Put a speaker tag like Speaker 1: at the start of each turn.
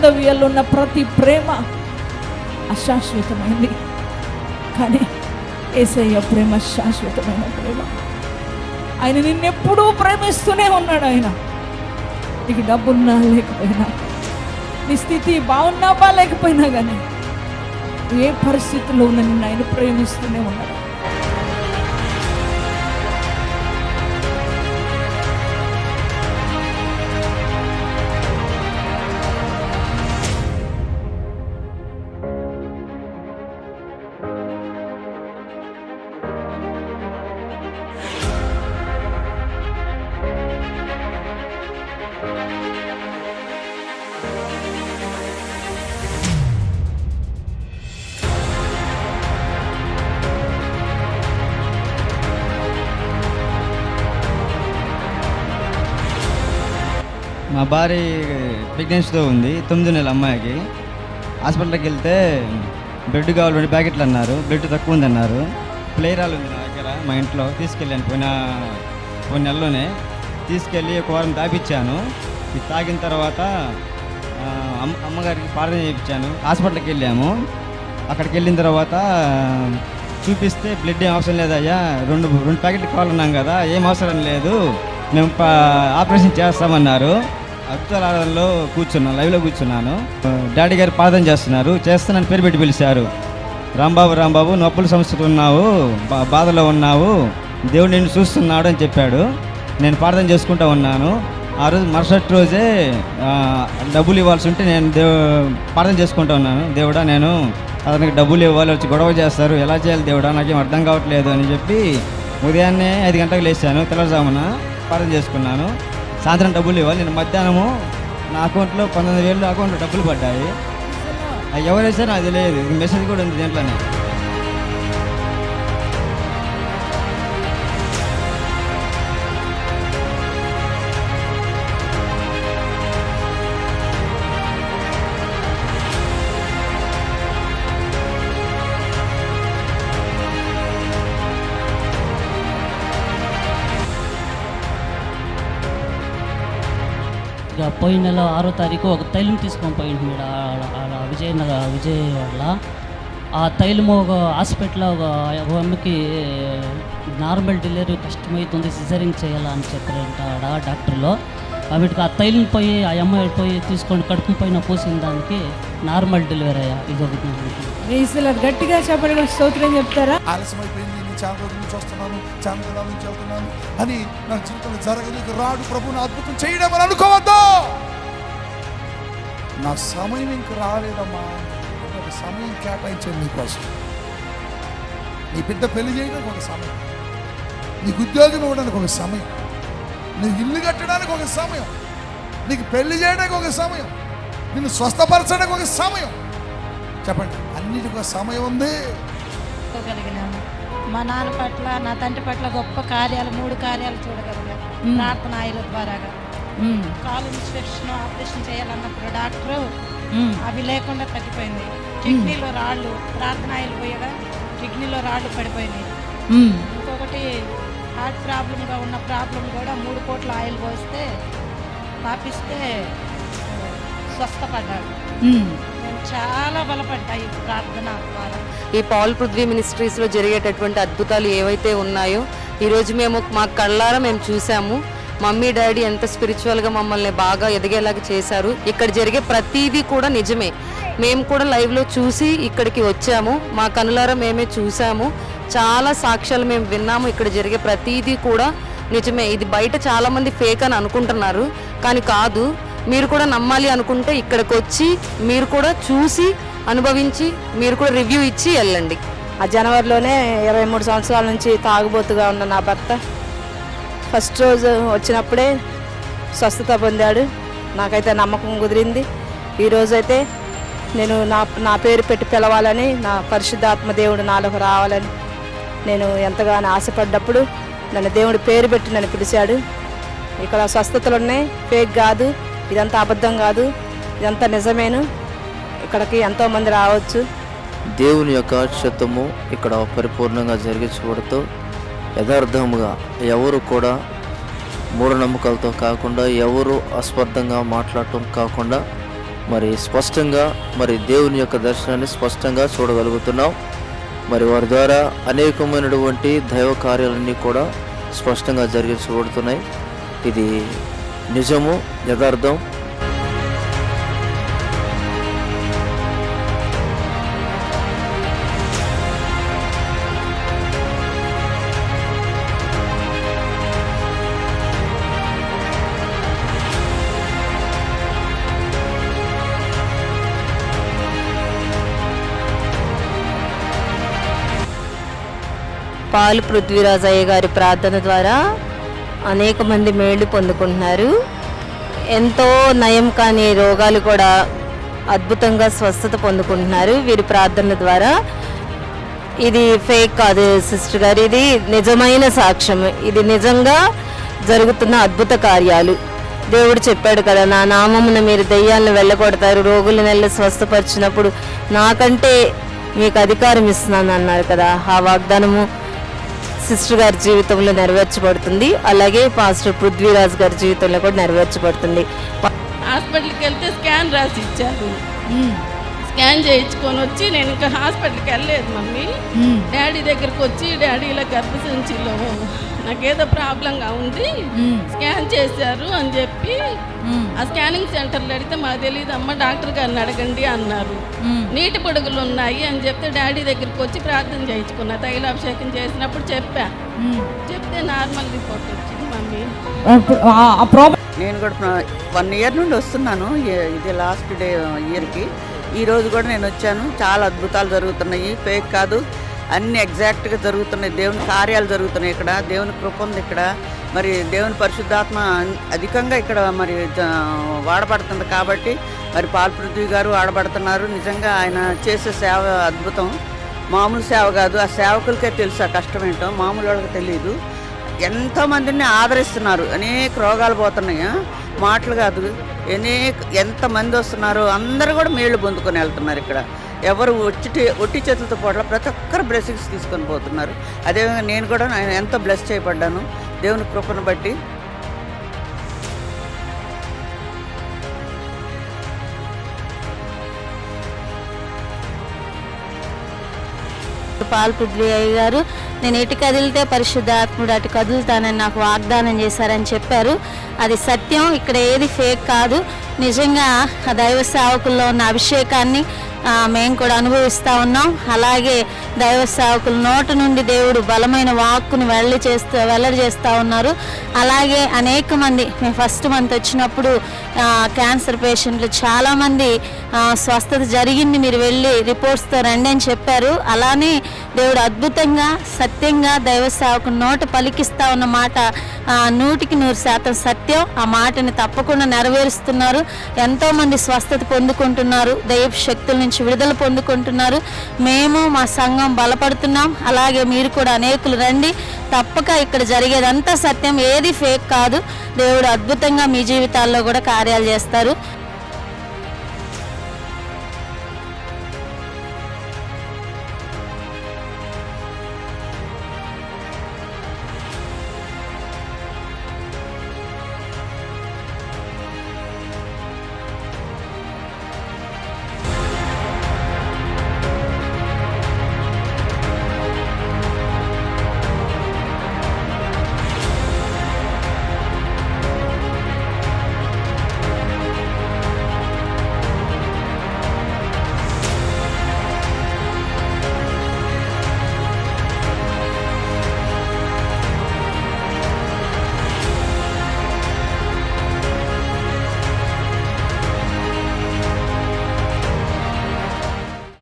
Speaker 1: బాంధవ్యాలు ఉన్న ప్రతి ప్రేమ అశాశ్వతమైంది. కానీ ఏసయ్య ప్రేమ శాశ్వతమైన ప్రేమ. ఆయన నిన్నెప్పుడూ ప్రేమిస్తూనే ఉన్నాడు ఆయన. నీకు డబ్బున్నా లేకపోయినా నీ స్థితి బాగున్నావా లేకపోయినా కానీ ఏ పరిస్థితుల్లో ఉన్న నిన్ను ఆయన ప్రేమిస్తూనే ఉన్నాడు.
Speaker 2: మా భార్య ప్రెగ్నెన్సీతో ఉంది. తొమ్మిది నెలల అమ్మాయికి. హాస్పిటల్కి వెళ్తే బ్లడ్ కావాలంటే ప్యాకెట్లు అన్నారు. బ్లడ్ తక్కువ ఉంది అన్నారు. ప్లేరాలు ఉంది నా దగ్గర మా ఇంట్లో. తీసుకెళ్ళాను. పోయిన కొన్ని నెలలోనే తీసుకెళ్ళి ఒక వారం తాపిచ్చాను. ఇది తాగిన తర్వాత అమ్మ అమ్మగారికి ప్రార్థన చేయించాను. హాస్పిటల్కి వెళ్ళాము. అక్కడికి వెళ్ళిన తర్వాత చూపిస్తే బ్లడ్ ఏం అవసరం లేదయ్యా. రెండు రెండు ప్యాకెట్లు కావాలన్నాం కదా. ఏం అవసరం లేదు. మేము ఆపరేషన్ చేస్తామన్నారు. అద్భుతాల కూర్చున్నాను లైవ్లో కూర్చున్నాను. డాడీ గారు పాదం చేస్తున్నారు. చేస్తానని పేరు పెట్టి పిలిచారు. రాంబాబు రాంబాబు నొప్పుల సమస్యలు ఉన్నావు బా- బాధలో ఉన్నావు దేవుడు నిన్ను చూస్తున్నాడు అని చెప్పాడు. నేను ప్రార్థన చేసుకుంటూ ఉన్నాను. ఆ రోజు మరుసటి రోజే డబ్బులు ఇవ్వాల్సి ఉంటే నేను దేవు ప్రార్థన చేసుకుంటూ ఉన్నాను. దేవుడా నేను అతనికి డబ్బులు ఇవ్వాలి వచ్చి గొడవ చేస్తారు. ఎలా చేయాలి దేవుడా నాకేం అర్థం కావట్లేదు అని చెప్పి ఉదయాన్నే ఐదు గంటలకు లేచాను. తెల్లవారుజామున ప్రార్థన చేసుకున్నాను. సాయంత్రం డబ్బులు ఇవ్వాలి నేను మధ్యాహ్నము నా అకౌంట్లో పంతొమ్మిది వేలు అకౌంట్లో డబ్బులు పడ్డాయి. ఎవరైతే నాకు తెలియదు. మెసేజ్ కూడా ఉంది దీంట్లోనే.
Speaker 3: పోయిన నెల ఆరో తారీఖు ఒక తైలం తీసుకొని పోయింది మీరు ఆడ విజయనగర విజయవాడలో ఆ తైలము ఒక హాస్పిటల్లో ఒక అమ్మకి నార్మల్ డెలివరీ కష్టమవుతుంది సిజరింగ్ చేయాలని చెప్పారంట ఆడ డాక్టర్లో. కాబట్టి ఆ తైలం పోయి ఆ అమ్మాయి పోయి తీసుకొని కడుపు పైన పోసిన దానికి నార్మల్ డెలివరీ అయ్యా. ఇది ఒకటి
Speaker 1: గట్టిగా చెప్పడం స్తోత్రం చెప్తారా?
Speaker 4: ఆలస్యమైపోయింది. చాలా రోజుల నుంచి వస్తున్నాను చాలా దూరాల నుంచి వెళ్తున్నాను అని నా జీవితంలో జరగదు రాడు ప్రభు నా అద్భుతం చేయడం అని అనుకోవద్దు. నా సమయం ఇంక రాలేదమ్మా. ఒక సమయం కేటాయించాను నీకోసం నీ బిడ్డ పెళ్ళి చేయడానికి ఒక సమయం. నీకు ఉద్యోగం ఇవ్వడానికి ఒక సమయం. నీకు ఇల్లు కట్టడానికి ఒక సమయం. నీకు పెళ్ళి చేయడానికి ఒక సమయం. నిన్ను స్వస్థపరచడానికి ఒక సమయం. చెప్పండి అన్నిటికీ ఒక సమయం ఉంది.
Speaker 5: మా నాన్న పట్ల నా తండ్రి పట్ల గొప్ప కార్యాలు మూడు కార్యాలు చూడగలిగాను
Speaker 1: మ్మ్.
Speaker 5: ప్రార్థన ఆయుల ద్వారాగా. కాలు ఇన్స్పెక్షన్ ఆపరేషన్ చేయాలన్నప్పుడు డాక్టరు అవి లేకుండా తగ్గిపోయింది. కిడ్నీలో రాళ్ళు ప్రార్థన ఆయిల్ పోయగా కిడ్నీలో రాళ్ళు పడిపోయినాయి.
Speaker 1: ఉమ్.
Speaker 5: ఇంకొకటి హార్ట్ ప్రాబ్లంగా ఉన్న ప్రాబ్లం కూడా మూడు కోట్ల ఆయిల్ పోస్తే పాపిస్తే స్వస్థపడ్డాడు. చాలా బలపడ్డాయి ఈ ప్రార్థన ద్వారా.
Speaker 6: ఈ పాల్ పృథ్వీ మినిస్ట్రీస్లో జరిగేటటువంటి అద్భుతాలు ఏవైతే ఉన్నాయో ఈరోజు మేము మా కళ్ళారా మేము చూసాము మమ్మీ డాడీ ఎంత స్పిరిచువల్గా మమ్మల్ని బాగా ఎదిగేలాగా చేశారు. ఇక్కడ జరిగే ప్రతిదీ కూడా నిజమే. మేము కూడా లైవ్లో చూసి ఇక్కడికి వచ్చాము. మా కనులారా మేమే చూసాము చాలా సాక్ష్యాలు మేము విన్నాము. ఇక్కడ జరిగే ప్రతిదీ కూడా నిజమే. ఇది బయట చాలామంది ఫేక్ అని అనుకుంటున్నారు. కానీ కాదు మీరు కూడా నమ్మాలి అనుకుంటే ఇక్కడికి వచ్చి మీరు కూడా చూసి అనుభవించి మీరు కూడా రివ్యూ ఇచ్చి వెళ్ళండి.
Speaker 7: ఆ జనవరిలోనే ఇరవై మూడు సంవత్సరాల నుంచి తాగుబోతుగా ఉన్న నా భర్త ఫస్ట్ రోజు వచ్చినప్పుడే స్వస్థత పొందాడు. నాకైతే నమ్మకం కుదిరింది. ఈరోజైతే నేను నా నా పేరు పెట్టి పిలవాలని నా పరిశుద్ధాత్మ దేవుడు నాలోకి రావాలని నేను ఎంతగానో ఆశపడ్డప్పుడు నన్ను దేవుడు పేరు పెట్టి నన్ను పిలిచాడు. ఇక్కడ స్వస్థతలు ఉన్నాయి ఫేక్ కాదు. ఇదంతా అబద్ధం కాదు. ఇదంతా నిజమేను. ఇక్కడికి ఎంతోమంది రావచ్చు.
Speaker 8: దేవుని యొక్క చిత్తము ఇక్కడ పరిపూర్ణంగా జరిగించబడుతూ యథార్థముగా ఎవరు కూడా మూఢనమ్మకాలతో కాకుండా ఎవరు అస్పర్థంగా మాట్లాడటం కాకుండా మరి స్పష్టంగా మరి దేవుని యొక్క దర్శనాన్ని స్పష్టంగా చూడగలుగుతున్నాం. మరి వారి ద్వారా అనేకమైనటువంటి దైవ కార్యాలన్నీ కూడా స్పష్టంగా జరిగించబడుతున్నాయి. ఇది నిజము యథార్థం.
Speaker 9: పాలు పృథ్వీరాజయ్య గారి ప్రార్థన ద్వారా అనేక మంది మేళ్ళు పొందుకుంటున్నారు. ఎంతో నయం కాని రోగాలు కూడా అద్భుతంగా స్వస్థత పొందుకుంటున్నారు వీరి ప్రార్థనల ద్వారా. ఇది ఫేక్ కాదు సిస్టర్ గారు ఇది నిజమైన సాక్ష్యం. ఇది నిజంగా జరుగుతున్న అద్భుత కార్యాలు. దేవుడు చెప్పాడు కదా నా నామమున మీరు దెయ్యాలను వెళ్ళగొడతారు రోగుల నెల స్వస్థపరిచినప్పుడు నాకంటే మీకు అధికారం ఇస్తున్నాను అన్నారు కదా. ఆ వాగ్దానము సిస్టర్ గారి జీవితంలో నెరవేర్చబడుతుంది. అలాగే పాస్టర్ పృథ్వీరాజ్ గారి జీవితంలో కూడా నెరవేర్చబడుతుంది.
Speaker 10: హాస్పిటల్కి వెళ్తే స్కాన్ రాసి ఇచ్చారు. స్కాన్ చేయించుకొని వచ్చి నేను ఇంకా హాస్పిటల్కి వెళ్ళలేదు మమ్మీ. డాడీ దగ్గరకు వచ్చి డాడీ ఇలా గర్భసంచిలో నాకేదో ప్రాబ్లంగా ఉంది. స్కాన్ చేశారు అని చెప్పి ఆ స్కానింగ్ సెంటర్లో అడిగితే మాకు తెలియదు అమ్మ డాక్టర్ గారిని అడగండి అన్నారు. నీటి పొడుగులు ఉన్నాయి అని చెప్తే డాడీ దగ్గరికి వచ్చి ప్రార్థన చేయించుకున్నా తైలాభిషేకం చేసినప్పుడు చెప్పా. చెప్తే నార్మల్ రిపోర్ట్ వచ్చింది మమ్మీ.
Speaker 1: అప్పుడు ఆ- ఆ ప్రాబ్లం
Speaker 11: నేను కూడా వన్ ఇయర్ నుండి వస్తున్నాను ఇది లాస్ట్ డే ఇయర్కి. ఈ రోజు కూడా నేను వచ్చాను చాలా అద్భుతాలు జరుగుతున్నాయి ఫేక్ కాదు అన్ని ఎగ్జాక్ట్గా జరుగుతున్నాయి దేవుని కార్యాలు జరుగుతున్నాయి ఇక్కడ దేవుని కృప ఉంది ఇక్కడ. మరి దేవుని పరిశుద్ధాత్మ అధికంగా ఇక్కడ మరి వాడబడుతుంది కాబట్టి మరి పాల్ పృథ్వీ గారు వాడబడుతున్నారు నిజంగా ఆయన చేసే సేవ అద్భుతం. మామూలు సేవ కాదు. ఆ సేవకులకే తెలుసు ఆ కష్టం ఏంటో. మామూలు వాళ్ళకి తెలియదు ఎంతోమందిని ఆదరిస్తున్నారు. అనేక రోగాలు పోతున్నాయి. మాటలు కాదు. అనేక ఎంతమంది వస్తున్నారు. అందరూ కూడా మేళ్ళు పొందుకొని వెళ్తున్నారు ఇక్కడ. ఎవరు ఒట్టి ఒట్టి చేతులతో పోట్ల ప్రతి ఒక్కరు బ్లెస్సింగ్స్ తీసుకొని పోతున్నారు. అదేవిధంగా నేను కూడా ఎంతో బ్లెస్ చేయబడ్డాను. దేవుని కృపను బట్టి.
Speaker 9: పాల్ అయ్య గారు నేను ఎటు కదిలితే పరిశుద్ధాత్ముడు అటు కదులుతానని నాకు వాగ్దానం చేశారని చెప్పారు. అది సత్యం ఇక్కడ ఏది ఫేక్ కాదు. నిజంగా ఆ దైవ సేవకుల్లో ఉన్న అభిషేకాన్ని మేము కూడా అనుభవిస్తూ ఉన్నాం. అలాగే దైవ సేవకుల నోటి నుండి దేవుడు బలమైన వాక్కును వెళ్ళి చేస్తూ వెల్లడి చేస్తూ ఉన్నారు. అలాగే అనేక మంది మేము ఫస్ట్ మంత్ వచ్చినప్పుడు క్యాన్సర్ పేషెంట్లు చాలామంది స్వస్థత జరిగింది. మీరు వెళ్ళి రిపోర్ట్స్తో రండి అని చెప్పారు. అలానే దేవుడు అద్భుతంగా సత్యంగా దైవ సేవకు నోట పలికిస్తా ఉన్న మాట నూటికి నూరు శాతం సత్యం. ఆ మాటని తప్పకుండా నెరవేరుస్తున్నారు. ఎంతోమంది స్వస్థత పొందుకుంటున్నారు. దైవ శక్తుల నుంచి విడుదల పొందుకుంటున్నారు. మేము మా సంఘం బలపడుతున్నాం. అలాగే మీరు కూడా అనేకులు రండి. తప్పక ఇక్కడ జరిగేదంతా సత్యం. ఏది ఫేక్ కాదు. దేవుడు అద్భుతంగా మీ జీవితాల్లో కూడా కార్యాలు చేస్తారు.